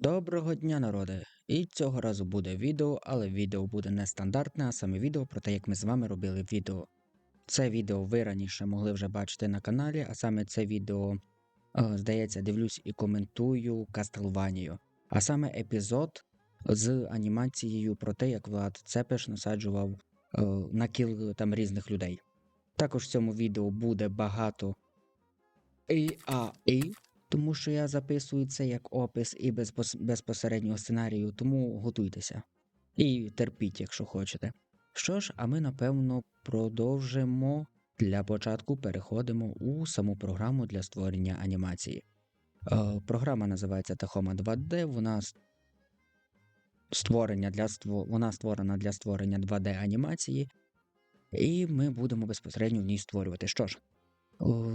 Доброго дня, народи! І цього разу буде відео, але відео буде нестандартне, а саме відео про те, як ми з вами робили відео. Це відео ви раніше могли вже бачити на каналі, а саме це відео, е, здається, дивлюсь і коментую Кастлванію. А саме епізод з анімацією про те, як Влад Цепеш насаджував е, на кіл там різних людей. Також в цьому відео буде багато AI, тому що я записую це як опис і без безпосереднього сценарію, тому готуйтеся. І терпіть, якщо хочете. Що ж, а ми напевно продовжимо. Для початку переходимо у саму програму для створення анімації. Е, програма називається Tacoma 2D. Вона створення для вона створена для створення 2D анімації, і ми будемо безпосередньо в ній створювати. Що ж,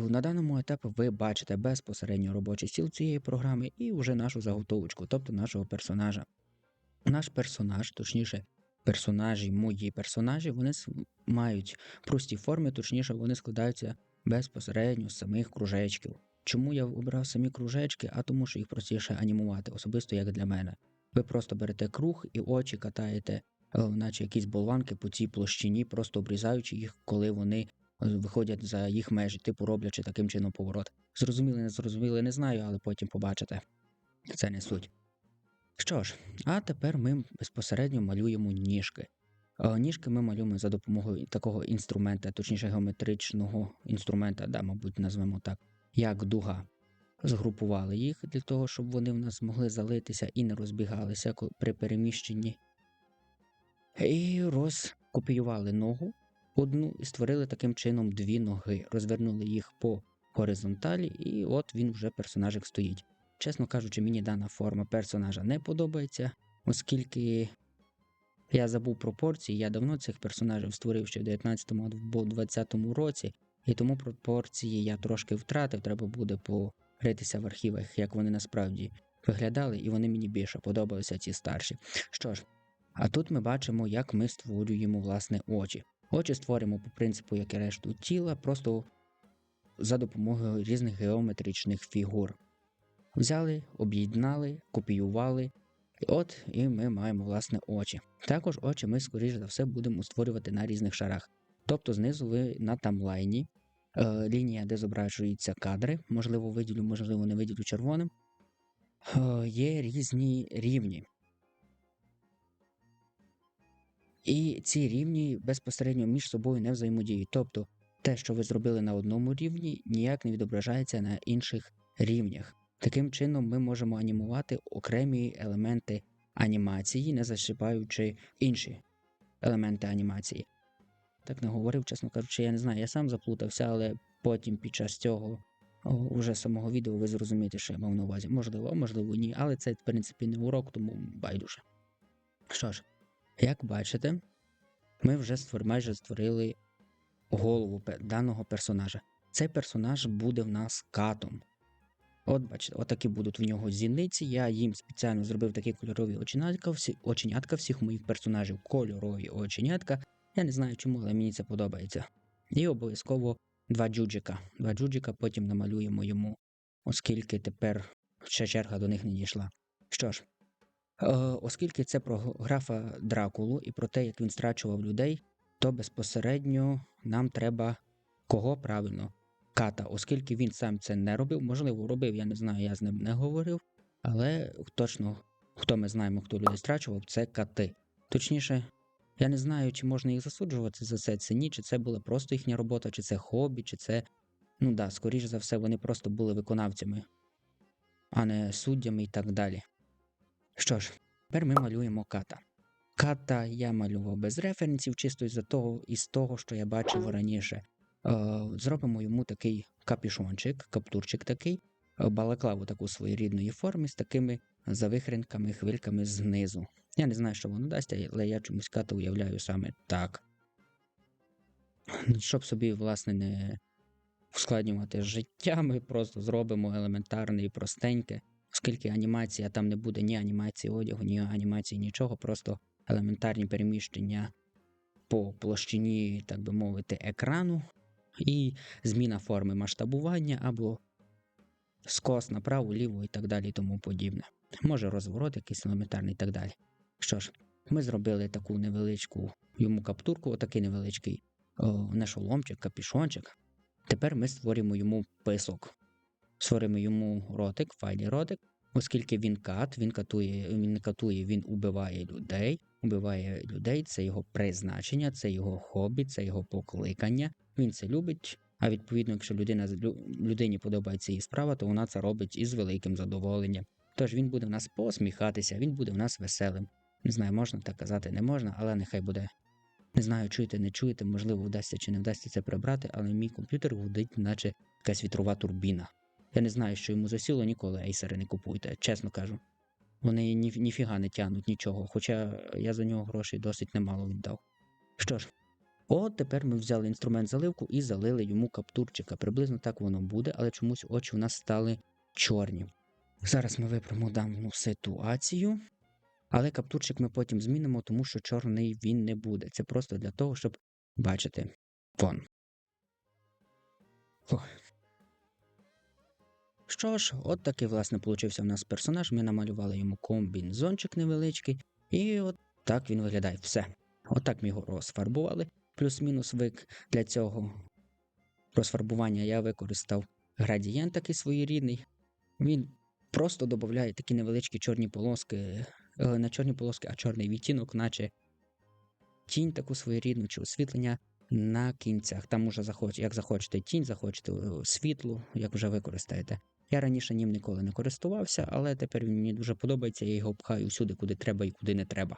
На даному етапі ви бачите безпосередньо робочий стіл цієї програми і вже нашу заготовочку, тобто нашого персонажа. Наш персонаж, точніше, персонажі, мої персонажі, вони мають прості форми, точніше, вони складаються безпосередньо з самих кружечків. Чому я обрав самі кружечки? А тому, що їх простіше анімувати, особисто як для мене. Ви просто берете круг і очі катаєте, е, наче якісь болванки по цій площині, просто обрізаючи їх, коли вони виходять за їх межі, типу роблячи таким чином поворот. Зрозуміли, не зрозуміли, не знаю, але потім побачите. Це не суть. Що ж, а тепер ми безпосередньо малюємо ніжки. Е, Ніжки ми малюємо за допомогою такого інструмента, точніше геометричного інструмента, да, мабуть, назвемо так, як дуга. Згрупували їх для того, щоб вони в нас змогли залитися і не розбігалися при переміщенні. І розкопіювали ногу одну і створили таким чином дві ноги, розвернули їх по горизонталі, і от він вже персонажик стоїть. Чесно кажучи, мені дана форма персонажа не подобається, оскільки я забув пропорції, я давно цих персонажів створив ще в 19-му або 20-му році, і тому пропорції я трошки втратив, треба буде поритися в архівах, як вони насправді виглядали, і вони мені більше подобалися ці старші. Що ж, а тут ми бачимо, як ми створюємо власне очі. Очі створюємо по принципу, як і решту тіла, просто за допомогою різних геометричних фігур. Взяли, об'єднали, копіювали. І От і ми маємо власне очі. Також очі ми, скоріш за все, будемо створювати на різних шарах. Тобто знизу ви на тамлайні, е, лінія, де зображуються кадри, можливо, виділю, можливо, не виділю червоним. Е, є різні рівні. І ці рівні безпосередньо між собою не взаємодіють. Тобто те, що ви зробили на одному рівні, ніяк не відображається на інших рівнях. Таким чином, ми можемо анімувати окремі елементи анімації, не зачіпаючи інші елементи анімації. Так не говорив, чесно кажучи, я не знаю, я сам заплутався, але потім під час цього о, уже самого відео ви зрозумієте, що я мав на увазі. Можливо, можливо, ні, але це, в принципі, не урок, тому байдуже. Що ж, як бачите, ми вже майже створили голову даного персонажа. Цей персонаж буде в нас катом. От бачите, отакі будуть в нього зіниці. Я їм спеціально зробив такі кольорові оченятка, всі, оченятка всіх моїх персонажів, кольорові оченятка. Я не знаю чому, але мені це подобається. І обов'язково два джуджика. Два джуджика потім намалюємо йому, оскільки тепер ще черга до них не дійшла. Що ж, оскільки це про графа Дракулу і про те, як він страчував людей, то безпосередньо нам треба кого правильно ката, оскільки він сам це не робив, можливо, робив, я не знаю, я з ним не говорив, але точно, хто ми знаємо, хто людей страчував, це кати. Точніше, я не знаю, чи можна їх засуджувати за це, це ні, чи це була просто їхня робота, чи це хобі, чи це. Ну да, скоріш за все, вони просто були виконавцями, а не суддями і так далі. Що ж, тепер ми малюємо ката. Ката я малював без референсів, чисто із того, із того, що я бачив раніше. Е, зробимо йому такий капюшончик, каптурчик такий, е, балаклаву таку своєрідної форми з такими завихренками, хвильками знизу. Я не знаю, що воно дасть, але я чомусь ката уявляю саме так. Щоб собі, власне, не ускладнювати життя, ми просто зробимо елементарне і простеньке, оскільки анімація там не буде ні анімації одягу, ні анімації нічого, просто елементарні переміщення по площині, так би мовити, екрану, і зміна форми масштабування або скос направо, ліво і так далі і тому подібне. може розворот якийсь елементарний і так далі. Що ж, ми зробили таку невеличку йому каптурку, отакий невеличкий о, не шоломчик, капішончик. Тепер ми створюємо йому писок. Створимо йому ротик, файний ротик, оскільки він кат, він катує, він не катує, він убиває людей. Убиває людей, це його призначення, це його хобі, це його покликання. Він це любить. А відповідно, якщо людина людині подобається її справа, то вона це робить із великим задоволенням. Тож він буде в нас посміхатися, він буде в нас веселим. Не знаю, можна так казати, не можна, але нехай буде. Не знаю, чуєте, не чуєте, можливо, вдасться чи не вдасться це прибрати, але мій комп'ютер гудить, наче якась вітрова турбіна. Я не знаю, що йому засіло, ніколи ейсери не купуйте, чесно кажу. Вони ні, ніфіга не тягнуть нічого, хоча я за нього грошей досить немало віддав. Що ж, от тепер ми взяли інструмент заливку і залили йому каптурчика. Приблизно так воно буде, але чомусь очі у нас стали чорні. Зараз ми виправимо дану ситуацію. Але каптурчик ми потім змінимо, тому що чорний він не буде. Це просто для того, щоб бачити вон. Ох. Що ж, от такий, власне, получився в нас персонаж. Ми намалювали йому комбінзончик невеличкий, і от так він виглядає. Все. Отак ми його розфарбували. Плюс-мінус вик для цього розфарбування я використав градієнт такий своєрідний. Він просто додає такі невеличкі чорні полоски, е, не чорні полоски, а чорний відтінок, наче тінь таку своєрідну чи освітлення на кінцях. Там уже захоч, як захочете тінь, захочете е, світло, як вже використаєте. Я раніше ним ніколи не користувався, але тепер він мені дуже подобається, я його пхаю всюди, куди треба і куди не треба.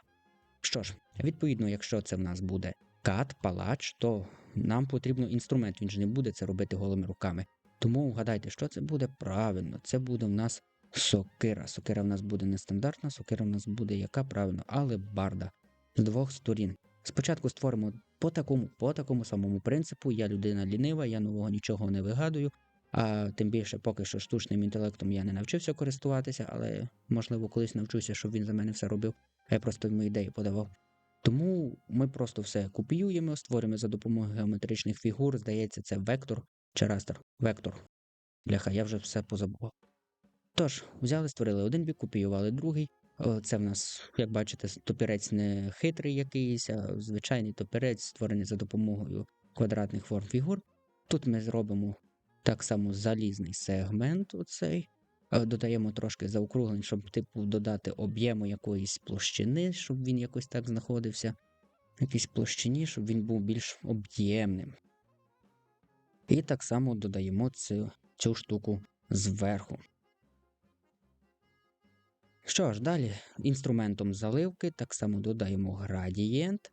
Що ж, відповідно, якщо це в нас буде кат, палач, то нам потрібно інструмент, він же не буде це робити голими руками. Тому вгадайте, що це буде правильно. Це буде в нас сокира. Сокира в нас буде нестандартна, сокира в нас буде яка правильно, але барда з двох сторін. Спочатку створимо по такому, по такому самому принципу. Я людина лінива, я нового нічого не вигадую. А тим більше, поки що штучним інтелектом я не навчився користуватися, але можливо колись навчуся, щоб він за мене все робив. А я просто йому ідеї подавав. Тому ми просто все копіюємо, створюємо за допомогою геометричних фігур. Здається, це вектор чи растер. Вектор. Бляха, я вже все позабував. Тож, взяли, створили один бік, копіювали другий. Це в нас, як бачите, топірець не хитрий якийсь, а звичайний топірець, створений за допомогою квадратних форм фігур. Тут ми зробимо так само залізний сегмент. Оцей. Е, Додаємо трошки заокруглень, щоб типу додати об'єму якоїсь площини, щоб він якось так знаходився. В якійсь площині, щоб він був більш об'ємним. І так само додаємо цю, цю штуку зверху. Що ж, далі інструментом заливки так само додаємо градієнт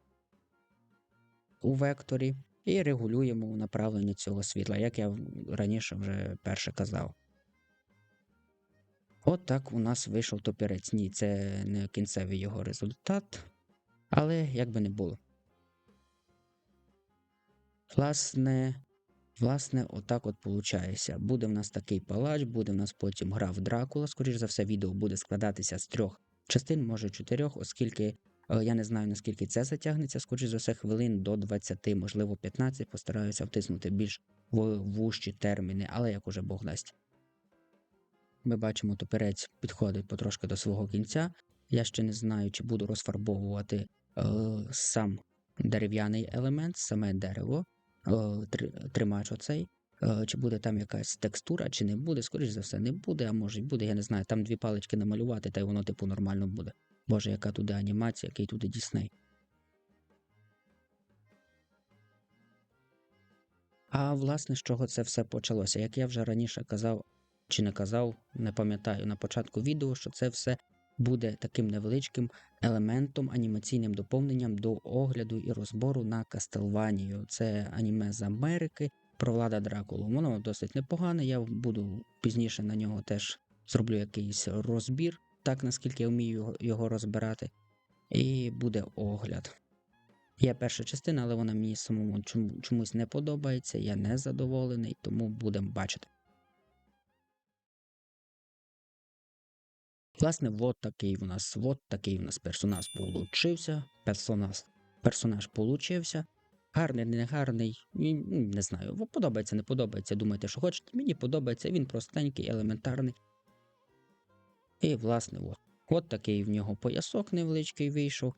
у векторі і регулюємо направлення цього світла, як я раніше вже перше казав. От так у нас вийшов топірець. Ні, це не кінцевий його результат, але як би не було. Власне, власне, отак от получається. Буде в нас такий палач, буде в нас потім гра в Дракула. Скоріше за все, відео буде складатися з трьох частин, може чотирьох, оскільки я не знаю, наскільки це затягнеться. Скоріше за все, хвилин до 20, можливо, 15. Постараюся втиснути більш в вужчі терміни, але як уже Бог дасть. Ми бачимо, топерець підходить потрошки до свого кінця. Я ще не знаю, чи буду розфарбовувати е, сам дерев'яний елемент, саме дерево, е, три- тримач оцей. Е, чи буде там якась текстура, чи не буде. Скоріш за все, не буде, а може й буде, я не знаю. Там дві палички намалювати, та й воно, типу, нормально буде. Боже, яка туди анімація, який туди Дісней. А власне, з чого це все почалося? Як я вже раніше казав, чи не казав, не пам'ятаю на початку відео, що це все буде таким невеличким елементом, анімаційним доповненням до огляду і розбору на Кастелванію. Це аніме з Америки про влада Дракулу. Воно досить непогане. Я буду пізніше на нього теж зроблю якийсь розбір, так наскільки я вмію його, розбирати. І буде огляд. Є перша частина, але вона мені самому чомусь не подобається, я не задоволений, тому будемо бачити. Власне, вот такий у нас, вот такий у нас персонаж получився. Персонаж, персонаж получився. Гарний, не гарний, не знаю. Подобається, не подобається. Думайте, що хочете. Мені подобається, він простенький, елементарний. І, власне, от. От такий в нього поясок невеличкий вийшов.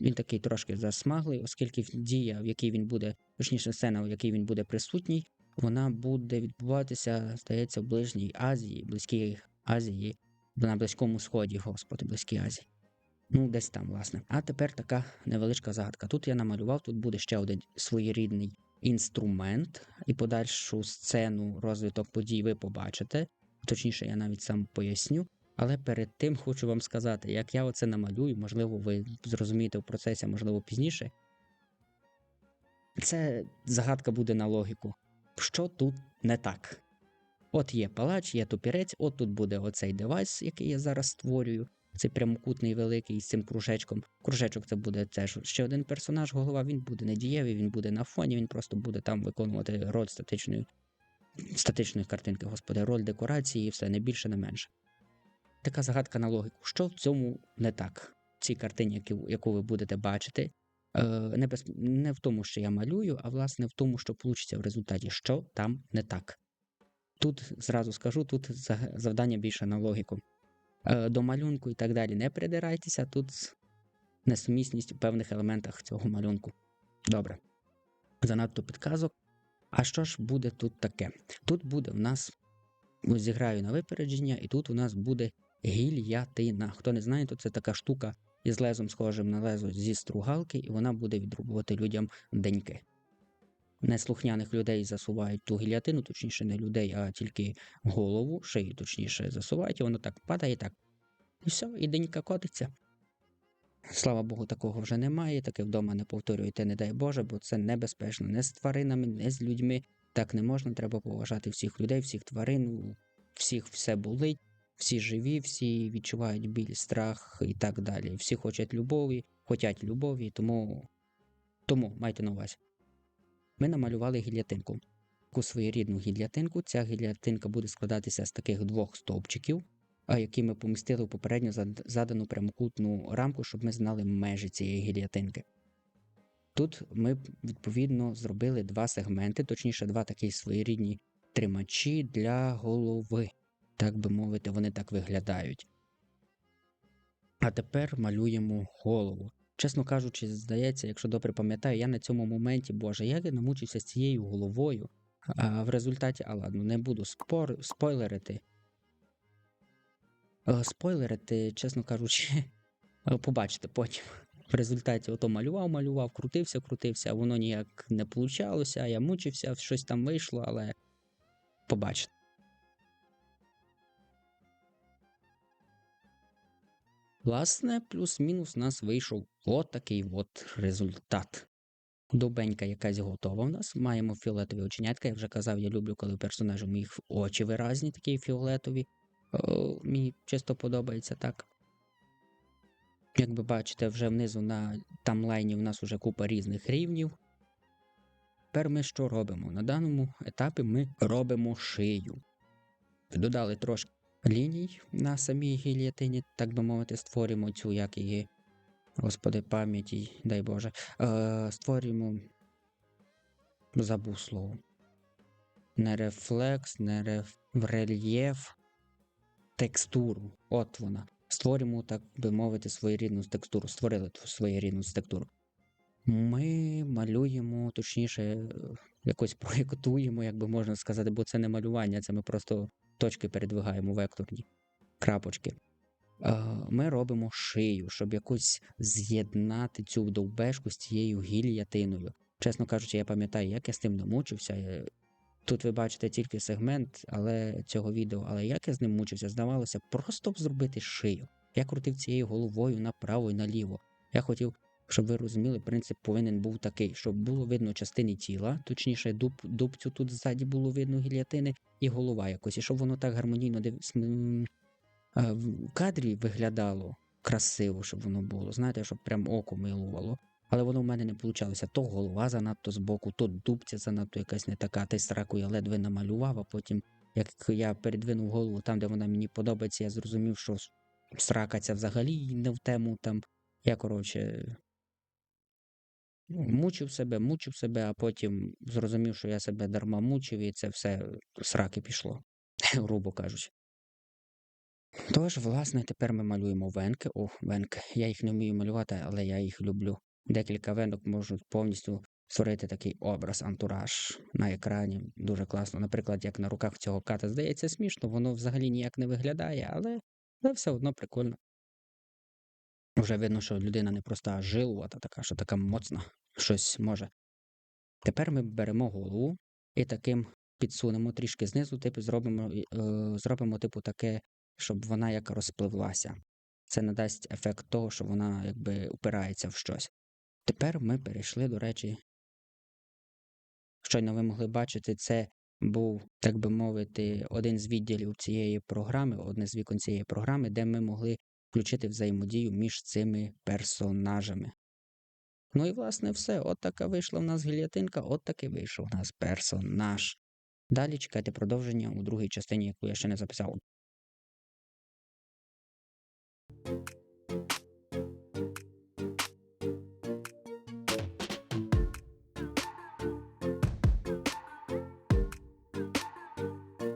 Він такий трошки засмаглий, оскільки дія, в якій він буде, точніше, сцена, в якій він буде присутній, вона буде відбуватися, здається, в Ближній Азії, Близькій Азії, на Близькому Сході, господи, Близькій Азії. Ну, десь там, власне. А тепер така невеличка загадка. Тут я намалював, тут буде ще один своєрідний інструмент, і подальшу сцену розвиток подій ви побачите. Точніше, я навіть сам поясню. Але перед тим хочу вам сказати, як я оце намалюю, можливо, ви зрозумієте в процесі, можливо, пізніше. Це загадка буде на логіку. Що тут не так? От є палач, є топірець, от тут буде оцей девайс, який я зараз створюю. Цей прямокутний великий з цим кружечком. Кружечок це буде теж ще один персонаж, голова, він буде недієвий, він буде на фоні, він просто буде там виконувати роль статичної статичної картинки, господи, роль декорації і все, не більше, не менше. Така загадка на логіку. Що в цьому не так? В цій картині, яку, яку ви будете бачити, е, не, без, не в тому, що я малюю, а власне в тому, що вийде в результаті, що там не так. Тут зразу скажу, тут завдання більше на логіку. Е, до малюнку і так далі не придирайтеся, тут несумісність у певних елементах цього малюнку. Добре. Занадто підказок. А що ж буде тут таке? Тут буде в нас, зіграю на випередження, і тут у нас буде гільятина. Хто не знає, то це така штука із лезом, схожим на лезо зі стругалки, і вона буде відрубувати людям деньки. Неслухняних людей засувають ту гільятину, точніше, не людей, а тільки голову, шию, точніше, засувають, і воно так падає, так. І все, і денька котиться. Слава Богу, такого вже немає, таке вдома не повторюйте, не дай Боже, бо це небезпечно не з тваринами, не з людьми. Так не можна, треба поважати всіх людей, всіх тварин, всіх все болить, всі живі, всі відчувають біль, страх і так далі. Всі хочуть любові, хочуть любові, тому, тому майте на увазі. Ми намалювали гільятинку. Таку своєрідну гільятинку. Ця гільятинка буде складатися з таких двох стовпчиків, які ми помістили в попередньо задану прямокутну рамку, щоб ми знали межі цієї гільятинки. Тут ми, відповідно, зробили два сегменти, точніше, два такі своєрідні тримачі для голови. Так би мовити, вони так виглядають. А тепер малюємо голову. Чесно кажучи, здається, якщо добре пам'ятаю, я на цьому моменті, Боже, як я намучився з цією головою, а в результаті, а ладно, не буду спор, спойлерити. Е, спойлерити, чесно кажучи, побачите потім. В результаті ото малював, малював, крутився, крутився, а воно ніяк не получалося, я мучився, щось там вийшло, але побачите. Власне, плюс-мінус у нас вийшов от такий от результат. Добенька якась готова в нас. Маємо фіолетові оченятка. Я вже казав, я люблю, коли персонажу моїх очі виразні, такі фіолетові. О, Мені чисто подобається так. Як ви бачите, вже внизу на тамлайні у нас вже купа різних рівнів. Тепер ми що робимо? На даному етапі ми робимо шию. Додали трошки ліній на самій гільятині, так би мовити, створюємо цю, як її, господи, пам'яті, дай Боже, е, створюємо забув слово. Не рефлекс, не реф... рельєф, текстуру. От вона. Створюємо, так би мовити, своєрідну текстуру. Створили своєрідну текстуру. Ми малюємо, точніше, якось проєктуємо, як би можна сказати, бо це не малювання, це ми просто точки передвигаємо векторні крапочки. Ми робимо шию, щоб якось з'єднати цю довбешку з цією гільятиною. Чесно кажучи, я пам'ятаю, як я з тим намучився. Тут ви бачите тільки сегмент але цього відео, але як я з ним мучився, здавалося, просто б зробити шию. Я крутив цією головою направо і наліво. Я хотів щоб ви розуміли, принцип повинен був такий, щоб було видно частини тіла, точніше, дуб, дубцю тут ззаді було видно гільятини, і голова якось, і щоб воно так гармонійно див... в кадрі виглядало красиво, щоб воно було. Знаєте, щоб прям око милувало. Але воно в мене не вийшло. То голова занадто збоку, то дубця занадто якась не така. Та й сраку я ледве намалював, а потім, як я передвинув голову там, де вона мені подобається, я зрозумів, що срака ця взагалі не в тему там. Я, коротше, мучив себе, мучив себе, а потім зрозумів, що я себе дарма мучив, і це все сраки пішло, грубо кажучи. Тож, власне, тепер ми малюємо венки. О, венки. Я їх не вмію малювати, але я їх люблю. Декілька венок можуть повністю створити такий образ, антураж на екрані. Дуже класно. Наприклад, як на руках цього ката здається смішно, воно взагалі ніяк не виглядає, але, але все одно прикольно. Вже видно, що людина не проста жилувата така, що така моцна, щось може. Тепер ми беремо голову і таким підсунемо трішки знизу, типу, зробимо, е, зробимо типу таке, щоб вона як розпливлася. Це надасть ефект того, що вона якби упирається в щось. Тепер ми перейшли, до речі. Щойно ви могли бачити, це був, так би мовити, один з відділів цієї програми, одне з вікон цієї програми, де ми могли включити взаємодію між цими персонажами. Ну і власне все. От така вийшла в нас гільятинка, от такий вийшов у нас персонаж. Далі чекайте продовження у другій частині, яку я ще не записав.